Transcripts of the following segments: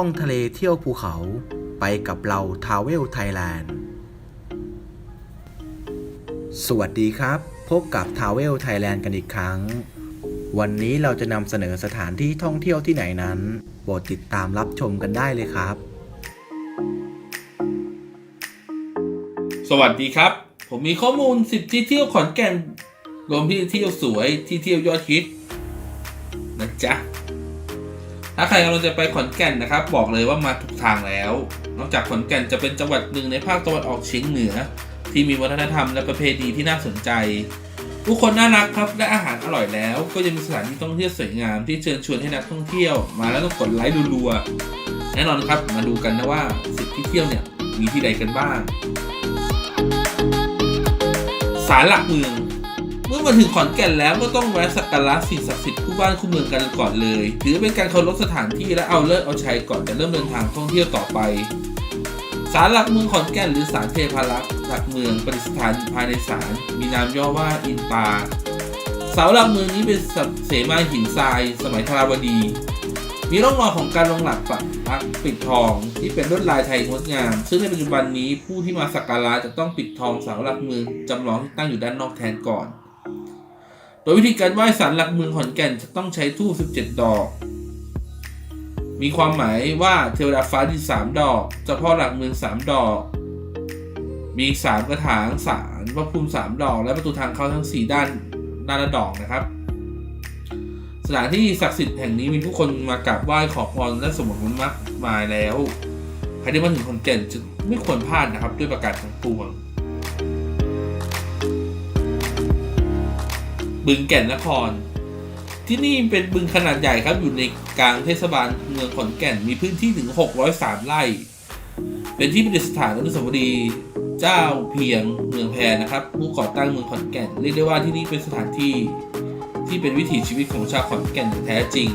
ท่องทะเลเที่ยวภูเขาไปกับเราทาวเวลไทยแลนด์ สวัสดีครับ พบกับทาวเวลไทยแลนด์กันอีกครั้ง วันนี้เราจะนำเสนอสถานที่ท่องเที่ยวที่ไหนนั้นโปรดติดตามรับชมกันได้เลยครับ สวัสดีครับ ผมมีข้อมูลสิบที่เที่ยวขอนแก่นรวมที่เที่ยวสวยที่เที่ยวยอดฮิตนะจ๊ะ ถ้าใครกำลังจะไปขอนแก่นนะครับ บอกเลยว่ามาถูกทางแล้ว นอกจากขอนแก่นจะเป็นจังหวัดหนึ่งในภาคตะวันออกเฉียงเหนือ ที่มีวัฒนธรรมและประเพณีที่น่าสนใจ ผู้คนน่ารักครับและอาหารอร่อยแล้ว ก็ยังมีสถานที่ท่องเที่ยวสวยงามที่เชิญชวนให้นักท่องเที่ยว มาแล้วต้องกดไลค์รัวๆแน่นอนครับมาดูกันนะว่าสิบที่เที่ยวเนี่ยมีที่ใดกันบ้างศาลหลักเมือง เมื่อมาถึงขอนแก่นแล้วก็ต้องแวะสักการะสิ่งศักดิ์สิทธิ์คู่บ้านคู่เมืองกันก่อนเลยถือเป็นการเคารพสถานที่และเอาเลิกเอาชัยก่อนจะเริ่มเดินทางท่องเที่ยวต่อไปศาลหลักเมืองขอนแก่นหรือศาลเทพารักษ์หลักเมืองประดิษฐานภายในศาลมีนามย่อว่าอินปาเสาหลักเมืองนี้เป็นเสมาหินทราย สมัยธาราวดี มีร่องรอยของการลงหลักปักพักปิดทองที่เป็นลวดลายไทยงดงาม ซึ่งในปัจจุบันนี้ผู้ที่มาสักการะจะต้องปิดทองเสาหลักเมืองจำลองที่ตั้งอยู่ด้านนอกแทนก่อน โดยวิธีการไหว้ศาลหลักเมืองขอนแก่นจะต้องใช้ทูบ17 ดอก มีความหมายว่าเทวดาฟ้าดินสามดอกเจ้าพ่อหลักเมืองสามดอก มีสามกระถางสารพระภูมิสามดอก และประตูทางเข้าทั้งสี่ด้านด้านละดอกนะครับ สถานที่ศักดิ์สิทธิ์แห่งนี้มีผู้คนมากราบไหว้ขอพรและสมหวังมากมายแล้วใครที่มาถึงขอนแก่นจะไม่ควรพลาดนะครับด้วยประกาศทั้งปวง บึงแก่นนคร ที่นี่เป็นบึงขนาดใหญ่ครับอยู่ในกลางเทศบาลเมืองขอนแก่นมีพื้นที่ถึง 603 ไร่ เป็นที่ประดิษฐานอนุสาวรีย์เจ้าเพียงเมืองแพรนะครับ ผู้ก่อตั้งเมืองขอนแก่นเรียกได้ว่าที่นี่เป็นสถานที่ที่เป็นวิถีชีวิตของชาวขอนแก่นอย่างแท้จริง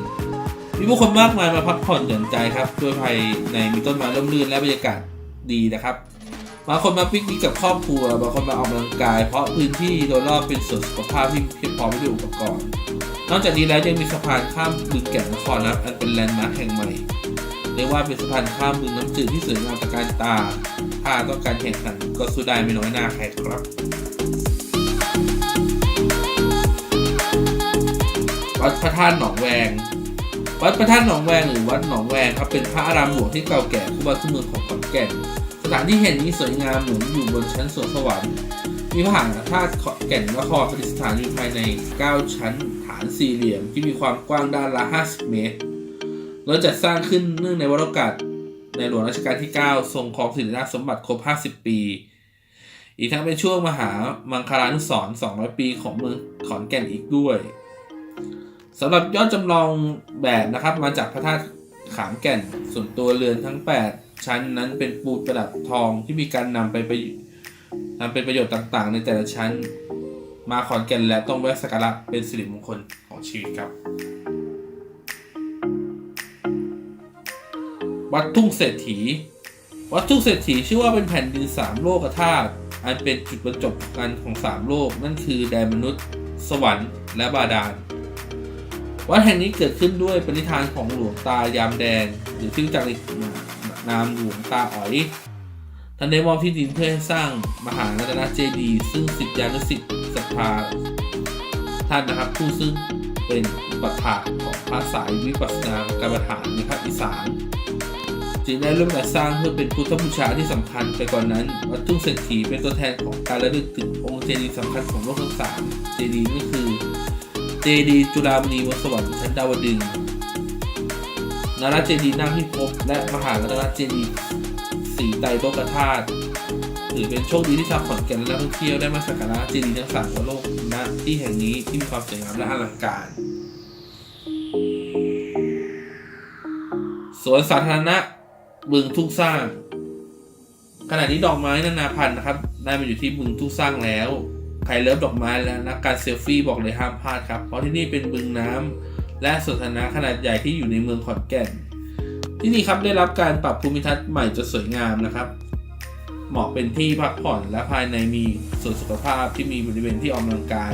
มีผู้คนมากมายมาพักผ่อนหย่อนใจครับด้วยภายในมีต้นไม้ร่มรื่นและบรรยากาศดีนะครับ บางคนมาปิกนิกกับครอบครัว บางคนมาออกกำลังกาย เพราะพื้นที่โดยรอบเป็นสวนสุขภาพที่เพียงพร้อมไปด้วยอุปกรณ์ นอกจากนี้แล้วยังมีสะพานข้ามบึงแก่นนครนะครับอันเป็นแลนด์มาร์คแห่งใหม่เรียกว่าเป็นสะพานข้ามบึงน้ำจืดที่สวยงามตะการตา ถ้าต้องการแข่งขันก็สู้ได้ไม่น้อยหน้าใครครับวัดพระธาตุหนองแวง วัดพระธาตุหนองแวงหรือวัดหนองแวงครับเป็นพระอารามหลวงที่เก่าแก่คู่บ้านคู่เมืองของขอนแก่น ถานที่แห่งนี้สวยงามเหมือนอยู่บนชั้นสวงสวรรค์ มีพระหาธาตุขอนแก่นนครประดิษฐานอยู่ภายใน 9 ชั้นฐานสี่เหลี่ยมที่มีความกว้างด้านละ 50 เมตรโดยจัดสร้างขึ้นเนื่องในวโรกาสในหลวงรัชกาลที่ 9 ทรงครองสิริราชสมบัติครบ 50 ปี อีกทั้งเป็นช่วงมหามังคลานุสรณ์200 ปีของเมืองขอนแก่นอีกด้วยสำหรับยอดจำลองแบบนะครับมาจากพระธาตุขามแก่นส่วนตัวเรือนทั้ง 8 ชั้นนั้นเป็นปูนประดับทองที่มีการนำไปไปนำเป็นประโยชน์ต่างๆ ในแต่ละชั้น มาขอนแก่นแล้วต้องแวะสักการะเป็นสิริมงคลของชีวิตครับวัดทุ่งเศรษฐี วัดทุ่งเศรษฐีชื่อว่าเป็นแผ่นดินสามโลกธาตุอันเป็นจุดบรรจบกันของสามโลก นั่นคือแดนมนุษย์ สวรรค์ และบาดาล วัดแห่งนี้เกิดขึ้นด้วยปณิธานของหลวงตายามแดงหรือที่รู้จักใน นามหลวงตาอ๋อย ท่านได้มอบที่ดินเพื่อให้สร้างมหารัตนเจดีย์ซึ่งสิทธิานุสิทธิ์ศรัทธาท่านนะครับ ผู้ซึ่งเป็นปัฏฐานของพระสายวิปัสสนากรรมฐานในภาคอีสานจึงได้ร่วมกันสร้างเพื่อเป็นพุทธบูชาที่สำคัญไปกว่านนั้น วัดทุ่งเศรษฐีเป็นตัวแทนของการระลึกถึงองค์เจดีย์สำคัญของโลกทั้งสามเจดีย์นี่คือเจดีย์จุฬามณีวสวรรค์ชั้นดาวดึงส์ นาราเจดีย์นาคพิภพและมหารัตนเจดีสีไตโลกธาตุถือเป็นโชคดีที่ชาวขอนแก่นและนักท่องเที่ยวได้มาสักการะเจดีย์ทั้งสามของโลกณที่แห่งนี้ที่มีความสวยงามและอลังการสวนสาธารณะบึงทุ่งสร้าง ขณะนี้ดอกไม้นานาพันธุ์นะครับได้มาอยู่ที่บึงทุ่งสร้างแล้วใครเลิฟดอกไม้และนักการเซลฟี่บอกเลยห้ามพลาดครับเพราะที่นี่เป็นบึงน้ำ และสวนสาธารณะขนาดใหญ่ที่อยู่ในเมืองขอนแก่น ที่นี่ครับได้รับการปรับภูมิทัศน์ใหม่จนสวยงามนะครับ เหมาะเป็นที่พักผ่อนและภายในมีสวนสุขภาพที่มีบริเวณที่ออกกำลังกาย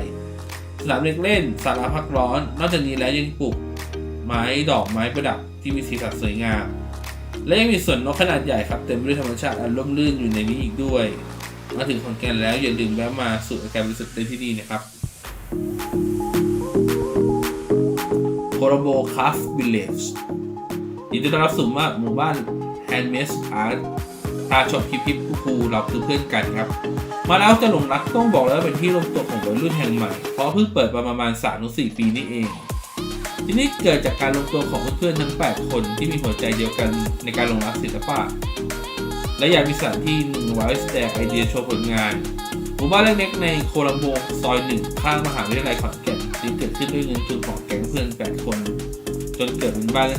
สนามเด็กเล่นศาลาพักร้อน นอกจากนี้แล้วยังปลูกไม้ดอกไม้ประดับที่มีสีสันสวยงาม และยังมีสวนนกขนาดใหญ่ครับเต็มไปด้วยธรรมชาติอันร่มรื่นอยู่ในนี้อีกด้วย มาถึงขอนแก่นแล้วอย่าลืมแวะมาสูดอากาศบริสุทธิ์ได้ที่นี่นะครับ โคโรโบคาฟวิลเลจยินดีต้อนรับสู่มาหมู่บ้านแฮนด์เมสอาร์ตตาชมพิพิพคูคูเราคือเพื่อนกันครับ มาแล้วจะหลงรักต้องบอกแล้ววาเป็นที่รวมตัวของวัยรุ่นแห่งใหม่ เพราะเพิ่งเปิดมาประมาณ3-4ปีนี่เอง ที่นี่เกิดจากการรวมตัวของเพื่อนๆทั้ง 8 คนที่มีหัวใจเดียวกันในการหลงรักศิลปะ และอยากมีสถานที่หนึ่งไว้แสดงไอเดียโชว์ผลงานหมู่บ้านเล็กๆในโคลัมโบซอยหนึ่งข้างมหาวิทยาลัยขอนแก่นีเกิดขึ้นด้วยเงินทุนของแก๊งเพื่อน8คน จนเกิดเป็นบ้าน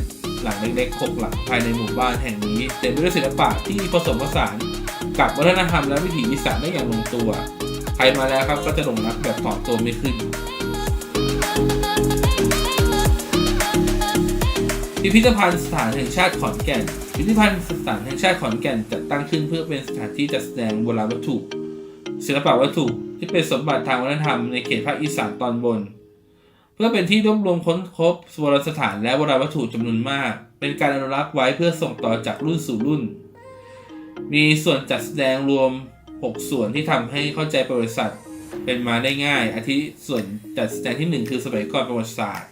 หลังเล็กๆหกหลังภายในหมู่บ้านแห่งนี้เต็มไปด้วยศิลปะที่ผสมผสานกับวัฒนธรรมและวิถีอีสานได้อย่างลงตัว ใครมาแล้วครับก็จะหลงรักแบบถอดตัวไม่ขึ้น พิพิธภัณฑ์สถานแห่งชาติขอนแก่น พิพิธภัณฑ์สถานแห่งชาติขอนแก่นจัดตั้งขึ้นเพื่อเป็นสถานที่จัดแสดงโบราณวัตถุ ศิลปวัตถุที่เป็นสมบัติทางวัฒนธรรมในเขตภาคอีสานตอนบน เพื่อเป็นที่รวบรวมค้นพบโบราณสถานและโบราณวัตถุจำนวนมาก เป็นการอนุรักษ์ไว้เพื่อส่งต่อจากรุ่นสู่รุ่น มีส่วนจัดแสดงรวม 6 ส่วนที่ทำให้เข้าใจประวัติศาสตร์เป็นมาได้ง่าย อาทิส่วนจัดแสดงทีหนึ่1 คือสมัยก่อนประวัติศาสตร์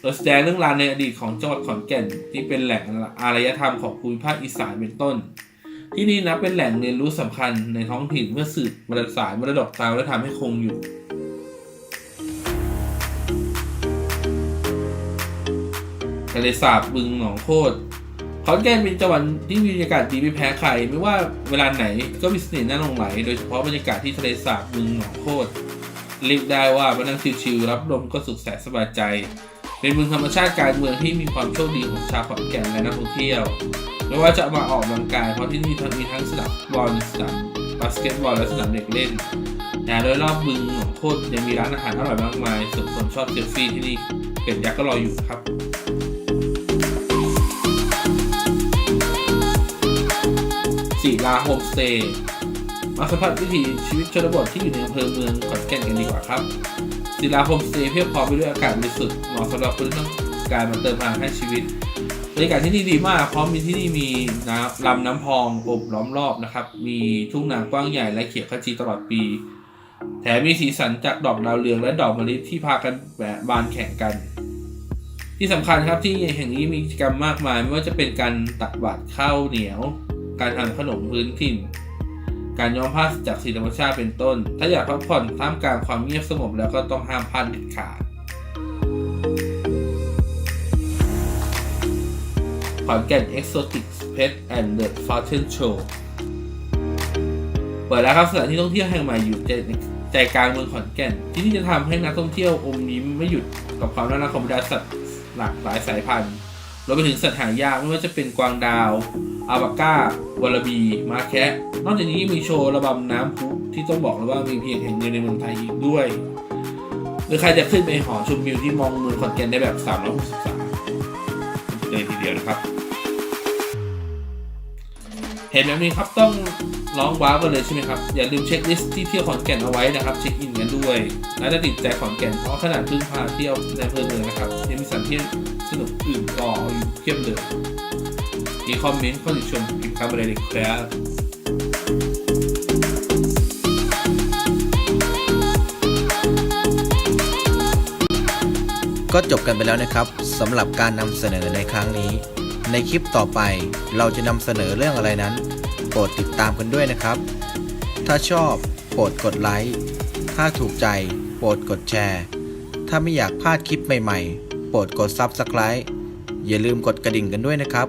โดแสดงเรื่องราวในอดีตของจังหวัดขอนแก่น ที่เป็นแหล่งอารยธรรมของภูมิภาคอีสานเป็นต้น ที่นี่นับเป็นแหล่งเรียนรู้สำคัญในท้องถิ่นเมื่อสืบมรดกสายมรดกทางวัฒนธรรมให้คงอยู่ ทะเลสาบบึงหนองโคตรขอนแก่นเป็นจังหวัดที่มีบรรยากาศดีไม่แพ้ใคร ไม่ว่าเวลาไหนก็มีเสน่ห์น่าหลงไหล โดยเฉพาะบรรยากาศที่ทะเลสาบบึงหนองโคตรเรียกได้ว่ามานั่งชิลๆรับลมก็สุขแสนสบายใจ เป็นเมืองธรรมชาติการเมืองที่มีความโชคดีของชาวขอนแก่นและนักท่องเที่ยว ไม่ว่าจะมาออกกำลังกายเพราะที่นี่มีทั้งสนามบอลสนามบาสเกตบอลและสนามเด็กเล่นนะโดยรอบบึงหนองโคตรยังมีร้านอาหารอร่อยมากมายส่วนคนชอบเซลฟี่ที่นี่เป็ดยักษ์ก็รออยู่ครับ ศิลาโฮมสเตย์มาสัมผัสวิถีชีวิตชนบทที่อยู่ในอำเภอเมืองขอนแก่นกันดีกว่าครับศิลาโฮมสเตย์เพียบพร้อมไปด้วยอากาศบริสุทธิ์เหมาะสำหรับคนที่ต้องการมาเติมพลังให้ชีวิตบรรยากาศที่นี่ดีมากพราะมีที่นี่มีน้ำลำน้ำพองอบล้อมรอบนะครับ มีทุ่งนากว้างใหญ่และเขียวขจีตลอดปี แถมมีสีสันจากดอกดาวเรืองและดอกมะลิที่พากันแบานแข่งกัน ที่สำคัญครับที่แห่งนี้มีกิจกรรมมากมาย ไม่ว่าจะเป็นการตักบาตรข้าวเหนียว การทำขนมพื้นถิ่น การย้อมผ้าจากสีธรรมชาติเป็นต้น ถ้าอยากพักผ่อนท่ามกลางความเงียบสงบแล้วก็ต้องห้ามพลาดเด็ดขาดขอนแก่น Exotic Pet and the Fountain Show เปิดแล้วครับสถานที่ท่องเที่ยวแห่งใหม่อยู่ใจใจกลางเมืองขอนแก่น ที่นี่จะทำให้นักท่องเที่ยวอมยิ้มไม่หยุดกับความน่ารักของบรรดาสัตว์หลากหลายสายพันธุ์รวมไปถึงสัตว์หายากไม่ว่าจะเป็นกวางดาว อาบาก้าวลบีมาแคะนอกจากนี้มีโชว์ระบำน้ำพุที่ต้องบอกเลยว่ามีเพียงแห่งเดียวในเมืองไทยอีกด้วย หรือใครจะขึ้นไปหอชมวิวที่มองเมืองขอนแก่นได้แบบ 360องศาเลยทีเดียวนะครับ เห็นแบบนี้ครับต้องร้องว้าวกันเลยใช่ไหมครับ อย่าลืมเช็คลิสต์ที่เที่ยวขอนแก่นเอาไว้นะครับเช็คอินกันด้วยและจะติดใจขอนแก่นเพราะขนาดพิ่งพาเที่ยวในอำเภอเมืองนะครับยังมีสถานที่สนุกอื่นรออยู่เพียบเลย มีคอมเมนต์ข้อติชมพิมพ์คำอะไรเลยครับก็จบกันไปแล้วนะครับสำหรับการนำเสนอในครั้งนี้ ในคลิปต่อไปเราจะนำเสนอเรื่องอะไรนั้น โปรดติดตามกันด้วยนะครับ ถ้าชอบโปรดกดไลค์ถ้าถูกใจ โปรดกดแชร์ ถ้าไม่อยากพลาดคลิปใหม่ๆ โปรดกด Subscribe อย่าลืมกดกระดิ่งกันด้วยนะครับ